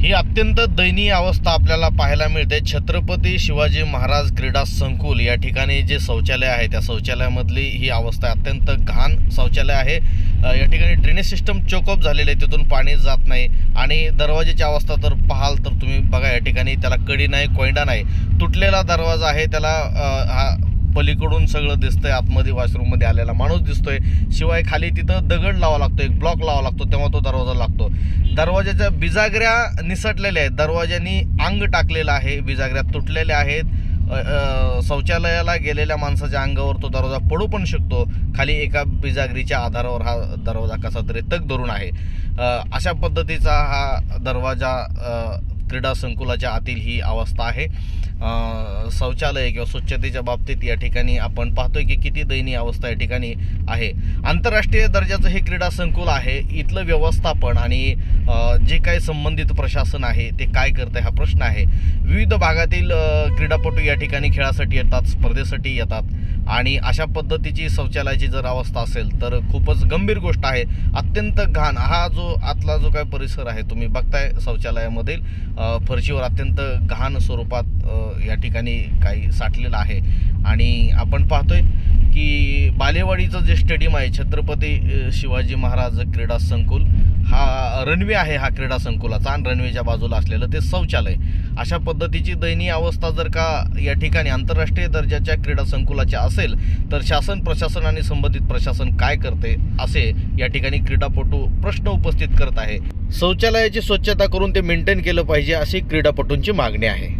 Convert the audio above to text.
ही अत्यंत दयनीय अवस्था आपल्याला पाहायला मिळते. छत्रपती शिवाजी महाराज क्रीडा संकुल या ठिकाणी जे शौचालय आहे त्या शौचालयामधली ही अवस्था आहे. अत्यंत घाण शौचालय आहे. या ठिकाणी ड्रेनेज सिस्टम चोकअप झालेलं आहे. तिथून पाणी जात नाही. आणि दरवाजेची अवस्था तर पाहाल तर तुम्ही बघा या ठिकाणी त्याला कडी नाही कोयंडा नाही. तुटलेला दरवाजा आहे. त्याला हा पलीकडून सगळं दिसतंय आतमध्ये वॉशरूममध्ये आलेला माणूस दिसतोय. शिवाय खाली तिथं दगड लावा लागतो एक ब्लॉक लावा लागतो तेव्हा तो दरवाजा लागतो. दरवाजाच्या बिजागऱ्या निसटलेल्या आहेत. दरवाज्यानी अंग टाकलेलं आहे बिजागऱ्या तुटलेल्या आहेत. शौचालयाला गेलेल्या माणसाच्या अंगावर तो दरवाजा पडू पण शकतो. खाली एका बिजागरीच्या आधारावर हा दरवाजा कसा तरी तग धरून आहे. अशा पद्धतीचा हा दरवाजा क्रीडा संकुलाच्या आतील ही अवस्था आहे. शौचालय किंवा स्वच्छतेच्या बाबतीत या ठिकाणी आपण पाहतोय की किती दयनीय अवस्था या ठिकाणी आहे. आंतरराष्ट्रीय दर्जाचं हे क्रीडा संकुल आहे. इथलं व्यवस्थापन आणि जे काही संबंधित प्रशासन आहे ते काय करतं आहे हा प्रश्न आहे. विविध भागातील क्रीडापटू या ठिकाणी खेळासाठी येतात स्पर्धेसाठी येतात. आणि अशा पद्धतीची शौचालयाची जर अवस्था असेल तर खूपच गंभीर गोष्ट आहे. अत्यंत घाण. हा जो आतला जो काय परिसर आहे तुम्ही बघताय शौचालयामधील फरशीवर अत्यंत घाण स्वरूपात या ठिकाणी काही साठलेलं आहे. आणि आपण पाहतोय बालेवाडीचं जे स्टेडियम आहे छत्रपती शिवाजी महाराज क्रीडा संकुल हा रनवे आहे हा क्रीडा संकुलाचा आणि रनवेच्या बाजूला असलेलं ते शौचालय. अशा पद्धतीची दयनीय अवस्था जर का या ठिकाणी आंतरराष्ट्रीय दर्जाच्या क्रीडा संकुलाची असेल तर शासन प्रशासन आणि संबंधित प्रशासन काय करते असे या ठिकाणी क्रीडापटू प्रश्न उपस्थित करत आहे. शौचालयाची स्वच्छता करून ते मेंटेन केलं पाहिजे अशी क्रीडापटूंची मागणी आहे.